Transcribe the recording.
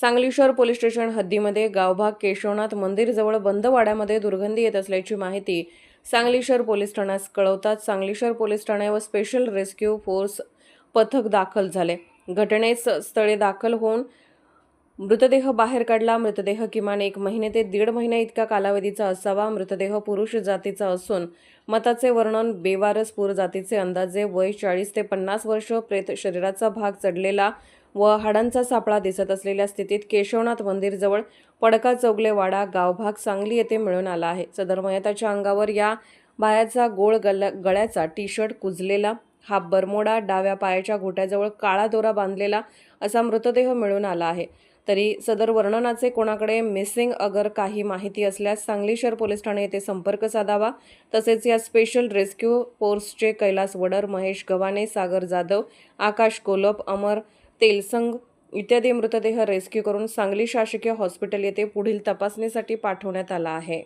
सांगली शहर police station हद्दीमध्ये गावभाग केशवनाथ मंदिरजवळ बंद वाड्यामध्ये दुर्गंधी येत असल्याची माहिती सांगली शहर पोलीस ठाण्यास कळवतात सांगली शहर पोलीस ठाणे व स्पेशल रेस्क्यू फोर्स पथक दाखल झाले. घटनेस स्थळी दाखल होऊन मृतदेह बाहेर काढला. मृतदेह किमान एक महिने ते दीड महिने इतका कालावधीचा असावा. मृतदेह पुरुष जातीचा असून मताचे वर्णन बेवारसपूर जातीचे अंदाजे वय चाळीस ते पन्नास वर्ष. प्रेत शरीराचा भाग चढलेला व हाडांचा सापळा दिसत असलेल्या स्थितीत केशवनाथ मंदिरजवळ पडका चौगले वाडा गावभाग सांगली येथे मिळून आला आहे. सदर मयताच्या अंगावर या बायाचा गोळ गल गळ्याचा टी शर्ट कुजलेला हा बरमोडा डाव्या पायाच्या घोट्याजवळ काळा दोरा बांधलेला असा मृतदेह मिळून आला आहे. तरी सदर वर्णनाचे कोणाकडे मिसिंग अगर काही माहिती असल्यास सांगली शहर पोलीस ठाणे येथे संपर्क साधावा. तसेच या स्पेशल रेस्क्यू फोर्सचे कैलास वडर महेश गव्हाणे सागर जाधव आकाश कोलप अमर तेलसंग इत्यादी मृतदेह रेस्क्यू करून सांगली शासकीय हॉस्पिटल येथे पुढील तपासणीसाठी पाठवण्यात आला आहे.